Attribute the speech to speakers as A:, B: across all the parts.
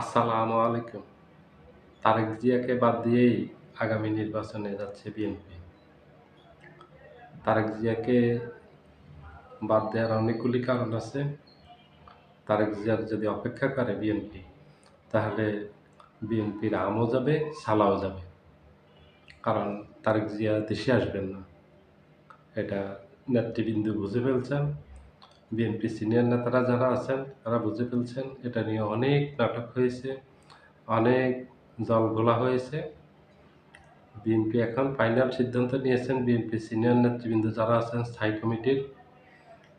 A: আসসালামু আলাইকুম। তারেক জিয়াকে বাদ দিয়েই আগামী নির্বাচনে যাচ্ছে বিএনপি। তারেক জিয়াকে বাদ দেওয়ার অনেকগুলি কারণ আছে। তারেক জিয়ার যদি অপেক্ষা করে বিএনপি, তাহলে বিএনপির আমও যাবে, সালাও যাবে। কারণ তারেক জিয়া দেশে আসবেন না। এটা নেতৃবৃন্দ বুঝে ফেলছেন। বিএনপি সিনিয়র নেতারা যারা আছেন, তারা বুঝে ফেলছেন এটা নিয়ে অনেক নাটক হয়েছে, অনেক জল ঘোলা হয়েছে। বিএনপি এখন ফাইনাল সিদ্ধান্ত নিয়েছেন বিএনপি সিনিয়র নেতৃবৃন্দ যারা আছেন, স্থায়ী কমিটির,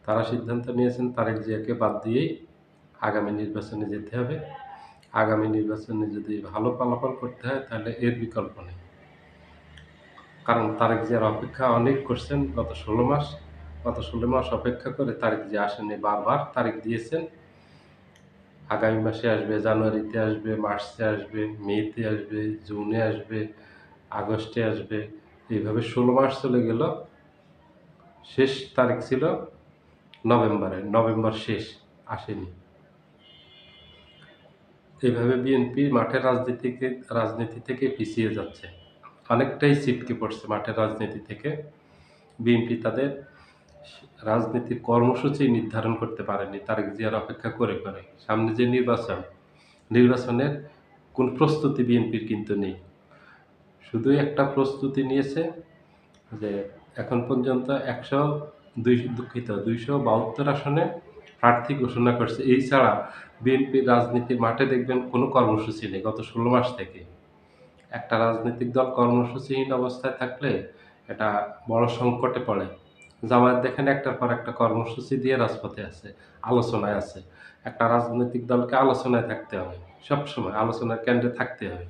A: তারা সিদ্ধান্ত নিয়েছেন তারেক জিয়াকে বাদ দিয়েই আগামী নির্বাচনে যেতে হবে। আগামী নির্বাচনে যদি ভালো ফলাফল করতে হয়, তাহলে এর বিকল্প নেই। কারণ তারেক জিয়ার অপেক্ষা অনেক করছেন গত ষোলো মাস। গত ষোলো মাস অপেক্ষা করে, তারিখ যে আসেনি বারবার, তারিখ দিয়েছেন। আগামী মাসে আসবে, জানুয়ারিতে আসবে, মার্চে আসবে, মেতে আসবে, জুনে আসবে, আগস্টে আসবে, এইভাবে ষোলো মাস চলে গেল। শেষ তারিখ ছিল নভেম্বরে, নভেম্বর শেষ, আসেনি। এইভাবে বিএনপি মাঠের রাজনীতিকে, রাজনীতি থেকে পিছিয়ে যাচ্ছে। অনেকটাই ছিটকে পড়ছে মাঠের রাজনীতি থেকে। বিএনপি তাদের রাজনীতির কর্মসূচি নির্ধারণ করতে পারেনি তারেক জিয়ার অপেক্ষা করে করে। সামনে যে নির্বাচন, নির্বাচনের কোন প্রস্তুতি বিএনপির কিন্তু নেই। শুধুই একটা প্রস্তুতি নিয়েছে যে এখন পর্যন্ত একশো দুই, দুঃখিত, দুইশো বাহাত্তর আসনে প্রার্থী ঘোষণা করছে। এই ছাড়া বিএনপির রাজনীতির মাঠে দেখবেন কোনো কর্মসূচি নেই গত ষোলো মাস থেকে। একটা রাজনৈতিক দল কর্মসূচিহীন অবস্থায় থাকলে এটা বড় সংকটে পড়ে। জামায়াত দেখেন একটার পর একটা কর্মসূচি দিয়ে রাজপথে আছে, আলোচনায় আছে। একটা রাজনৈতিক দলকে আলোচনায় থাকতে হবে, সবসময় আলোচনার কেন্দ্রে থাকতে হবে।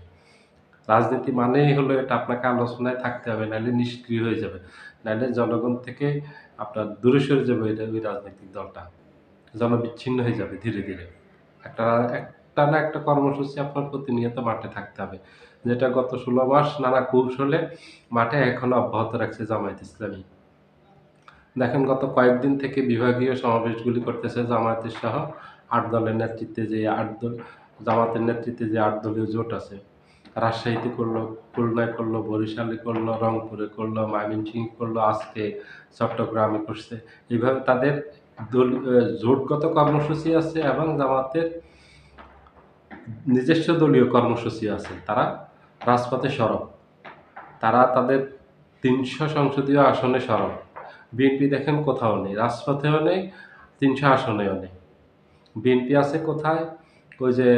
A: রাজনীতি মানেই হলো এটা, আপনাকে আলোচনায় থাকতে হবে নাহলে নিষ্ক্রিয় হয়ে যাবে। নাহলে জনগণ থেকে আপনার দূরে সরে যাবে এটা ওই রাজনৈতিক দলটা। জনবিচ্ছিন্ন হয়ে যাবে ধীরে ধীরে। একটা একটা না একটা কর্মসূচি আপনার প্রতিনিয়ত মাঠে থাকতে হবে। যেটা গত ষোলো মাস নানা কৌশলে মাঠে এখনও অব্যাহত রাখছে জামায়াত ইসলামী। দেখেন গত কয়েকদিন থেকে বিভাগীয় সমাবেশগুলি করতেছে জামায়াতের সহ আট দলের নেতৃত্বে যে আট দল, জামাতের নেতৃত্বে যে আট দলীয় জোট আছে। রাজশাহীতে করল, খুলনায় করল, বরিশালে করল, রংপুরে করল, ময়মনসিংহ করল, আজকে চট্টগ্রামে করছে। এইভাবে তাদের দল জোটগত কর্মসূচি আছে এবং জামাতের নিজস্ব দলীয় কর্মসূচি আছে। তারা রাজপথে সরব। তারা তাদের তিনশো সংসদীয় আসনে সরব। বিএনপি দেখেন কোথাও নেই, রাজপথেও নেই, তিনশো আসনেও নেই। বিএনপি আছে কোথায়? ওই যে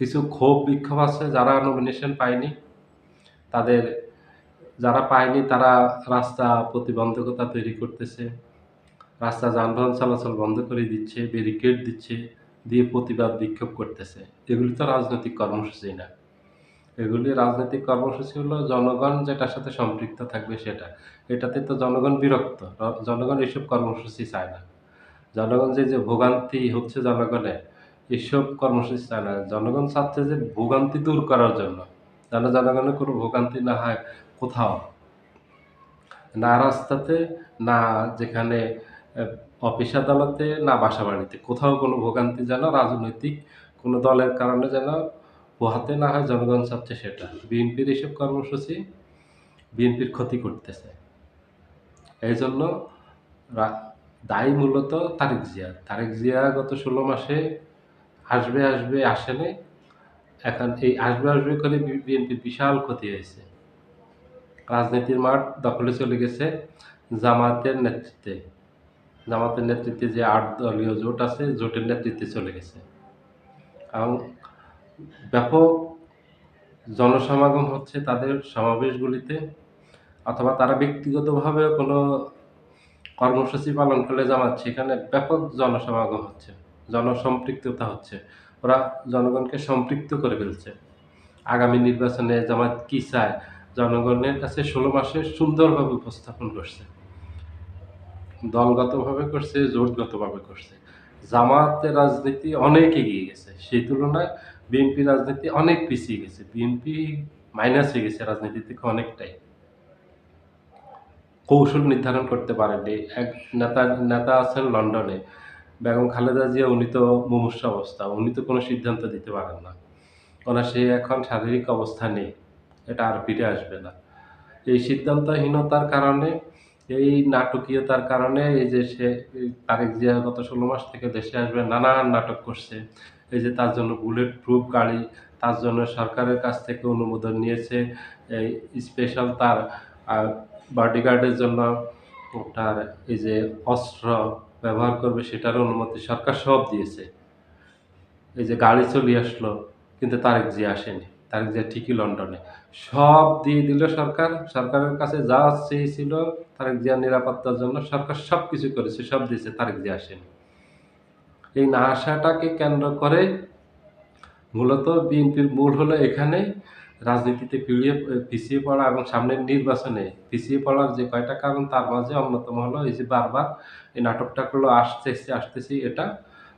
A: কিছু ক্ষোভ বিক্ষোভ আছে, যারা নমিনেশন পায়নি, তাদের যারা পায়নি তারা রাস্তা প্রতিবন্ধকতা তৈরি করতেছে, রাস্তা যানবাহন চলাচল বন্ধ করে দিচ্ছে ব্যারিকেড দিচ্ছে, দিয়ে প্রতিবাদ বিক্ষোভ করতেছে। এগুলি তো রাজনৈতিক কর্মসূচি না। এগুলি রাজনৈতিক কর্মসূচি হলো জনগণ যেটার সাথে সম্পৃক্ত থাকবে সেটা। এটাতে তো জনগণ বিরক্ত, জনগণ এসব কর্মসূচি চায় না। জনগণ যে যে ভোগান্তি হচ্ছে জনগণের, এসব কর্মসূচি চায় না। জনগণ চাচ্ছে যে ভোগান্তি দূর করার জন্য, যেন জনগণের কোনো ভোগান্তি না হয় কোথাও। না রাস্তাতে, না যেখানে অফিস আদালতে, না বাসা বাড়িতে। কোথাও কোনো ভোগান্তি যেন রাজনৈতিক কোনো দলের কারণে যেন পোহাতে না হয় জনগণ চাচ্ছে সেটা। বিএনপির এইসব কর্মসূচি বিএনপির ক্ষতি করতেছে। এই জন্য দায়ী মূলত তারেক জিয়া। তারেক জিয়া গত ষোলো মাসে আসবে আসবে, আসেনি। এখন এই আসবে আসবে করে বিএনপির বিশাল ক্ষতি হয়েছে। রাজনীতির মাঠ দখলে চলে গেছে জামাতের নেতৃত্বে। জামাতের নেতৃত্বে যে আট দলীয় জোট আছে, জোটের নেতৃত্বে চলে গেছে। এবং ব্যাপক জনসমাগম হচ্ছে তাদের সমাবেশগুলিতে, অথবা তারা ব্যক্তিগতভাবে কোনো কর্মসূচি পালন করলে জামাত, সেখানে ব্যাপক জনসমাগম হচ্ছে, জনসম্পৃক্ততা হচ্ছে। ওরা জনগণকে সম্পৃক্ত করে ফেলছে। আগামী নির্বাচনে জামাত কী চায়? জনগণের কাছে ষোলো মাসে সুন্দরভাবে উপস্থাপন করছে, দলগতভাবে করছে, জোটগতভাবে করছে। জামাতের রাজনীতি অনেক এগিয়ে গেছে। সেই তুলনায় বিএনপি রাজনীতি অনেক পিছিয়ে গেছে। বিএনপি মাইনাস হয়ে গেছে রাজনীতি থেকে অনেকটাই। কৌশল নির্ধারণ করতে পারেনি এক নেতা নেতা আছেন লন্ডনে। বেগম খালেদা জিয়া, উনি তো মুমূর্ষ অবস্থা। উনি তো কোনো সিদ্ধান্ত দিতে পারেন না। ওনার সে এখন শারীরিক অবস্থা নেই। এটা আর ফিরে আসবে না। এই সিদ্ধান্তহীনতার কারণে, এই নাটকীয়তার কারণে, এই যে সে, তারেক জিয়া গত ষোলো মাস থেকে দেশে আসবে, নানান নাটক করছে। এই যে তার জন্য বুলেট প্রুফ গাড়ি, তার জন্য সরকারের কাছ থেকে অনুমোদন নিয়েছে। এই স্পেশাল তার বডিগার্ডের জন্য তার এই যে অস্ত্র ব্যবহার করবে সেটার অনুমতি সরকার সব দিয়েছে। এই যে গাড়ি চলে আসলো, কিন্তু তারেক জিয়া আসেনি। তারেক জিয়া ঠিকই লন্ডনে। সব দিয়ে দিল সরকার। সরকারের কাছে যা চেয়েছিল তারেক জিয়ার নিরাপত্তার জন্য সরকার সব কিছু করেছে, সব দিয়েছে, তারেক জিয়া আসেনি। এই না আসাটাকে কেন্দ্র করে মূলত বিএনপির মূল হলো এখানে রাজনীতিতে পিড়িয়ে, পিছিয়ে পড়া এবং সামনের নির্বাচনে পিছিয়ে পড়ার যে কয়টা কারণ, তার মাঝে অন্যতম হলো এই যে বারবার এই নাটকটাগুলো আসতেছে আসতেছি, এটা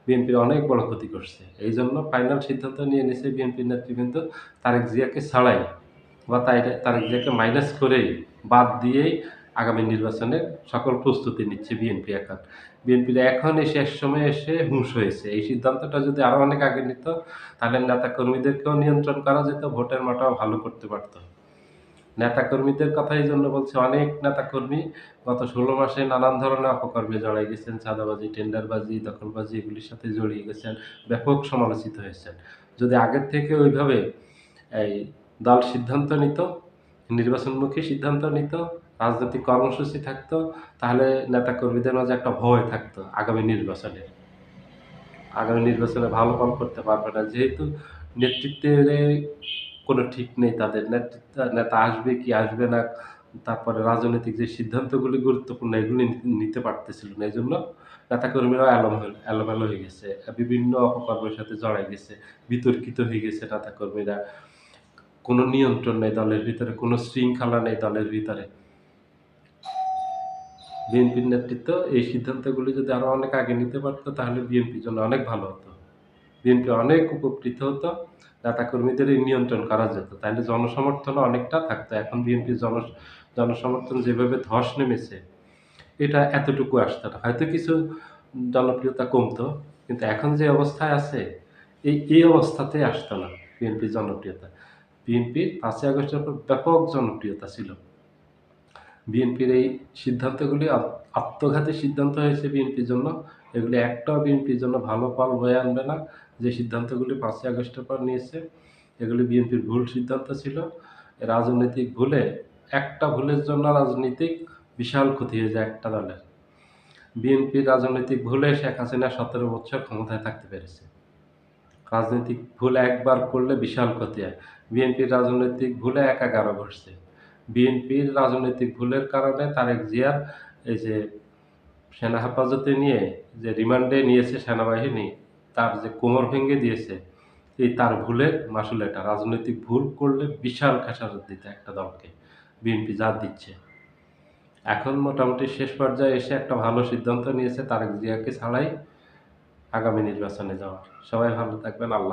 A: বিএনপির অনেক বড় ক্ষতি করছে। এই জন্য ফাইনাল সিদ্ধান্ত নিয়ে নিছে বিএনপির নেতৃবৃন্দ তারেক জিয়াকে ছাড়াই বা তাই তারেক জিয়াকে মাইনাস করেই বাদ দিয়েই আগামী নির্বাচনের সকল প্রস্তুতি নিচ্ছে বিএনপি এখন। বিএনপির এখন এসে এক সময় এসে হুঁশ হয়েছে। এই সিদ্ধান্তটা যদি আরও অনেক আগে নিত, তাহলে নেতাকর্মীদেরকেও নিয়ন্ত্রণ করা যেত, ভোটের মাটাও ভালো করতে পারতো। নেতাকর্মীদের কথা এই জন্য বলছে, অনেক নেতাকর্মী গত ষোলো মাসে নানান ধরনের অপকর্মে জড়াই গেছেন, চাঁদাবাজি, টেন্ডারবাজি, দখলবাজি এগুলির সাথে জড়িয়ে গেছেন, ব্যাপক সমালোচিত হয়েছেন। যদি আগের থেকে ওইভাবে এই দল সিদ্ধান্ত নিত, নির্বাচনমুখী সিদ্ধান্ত নিত রাজনৈতিক কর্মসূচি থাকতো, তাহলে নেতা কর্মীদের মাঝে একটা ভয় থাকতো আগামী নির্বাচনে। আগামী নির্বাচনে ভালো ফল করতে পারবে না। যেহেতু নেতৃত্বের কোনো ঠিক নেই তাদের। নেতৃত্ব, নেতা আসবে কি আসবে না, তারপরে রাজনৈতিক যে সিদ্ধান্তগুলি গুরুত্বপূর্ণ এগুলি নিতে পারতেছিল না। এই জন্য নেতাকর্মীরাও এলোমেলো এলোমেলো হয়ে গেছে। বিভিন্ন অপকর্মের সাথে জড়াই গেছে, বিতর্কিত হয়ে গেছে নেতাকর্মীরা। কোনো নিয়ন্ত্রণ নেই দলের ভিতরে, কোনো শৃঙ্খলা নেই দলের ভিতরে। বিএনপির নেতৃত্ব, এই সিদ্ধান্তগুলি যদি আরও অনেক আগে নিতে পারতো, তাহলে বিএনপির জন্য অনেক ভালো হতো। বিএনপি অনেক উপকৃত হতো, নেতাকর্মীদের নিয়ন্ত্রণ করা যেত তাহলে জনসমর্থন অনেকটা থাকতো। এখন বিএনপির জন, জনসমর্থন যেভাবে ধস নেমেছে, এটা এতটুকু আসতো না। হয়তো কিছু জনপ্রিয়তা কমতো, কিন্তু এখন যে অবস্থায় আছে, এই এই অবস্থাতে আসতো না বিএনপির জনপ্রিয়তা। বিএনপির পাঁচই আগস্টের পর ব্যাপক জনপ্রিয়তা ছিল। বিএনপির এই সিদ্ধান্তগুলি আত- আত্মঘাতী সিদ্ধান্ত হয়েছে বিএনপির জন্য। এগুলি একটাও বিএনপির জন্য ভালো ফল বয়ে আনবে না। যে সিদ্ধান্তগুলি পাঁচই আগস্টের পর নিয়েছে, এগুলি বিএনপির ভুল সিদ্ধান্ত ছিল। রাজনৈতিক ভুলে, একটা ভুলের জন্য রাজনৈতিক বিশাল ক্ষতি হয়ে যায় একটা দলের। বিএনপির রাজনৈতিক ভুলে শেখ হাসিনা সতেরো বছর ক্ষমতায় থাকতে পেরেছে। রাজনৈতিক ভুল একবার করলে বিশাল ক্ষতি হয়। বিএনপির রাজনৈতিক ভুলে একাগারো ঘটছে বিএনপির রাজনৈতিক ভুলের কারণে তারেক জিয়ার এই যে সেনা হেফাজতে নিয়ে যে রিমান্ডে নিয়েছে সেনাবাহিনী, তার যে কোমর ভেঙে দিয়েছে, এই তার ভুলের মাসুল এটা। রাজনৈতিক ভুল করলে বিশাল খেসারত দিতে একটা দলকে, বিএনপি যা দিচ্ছে। এখন মোটামুটি শেষ পর্যায়ে এসে একটা ভালো সিদ্ধান্ত নিয়েছে তারেক জিয়াকে ছাড়াই আগামী নির্বাচনে যাওয়ার। সবাই ভালো থাকবেন, আল্লাহ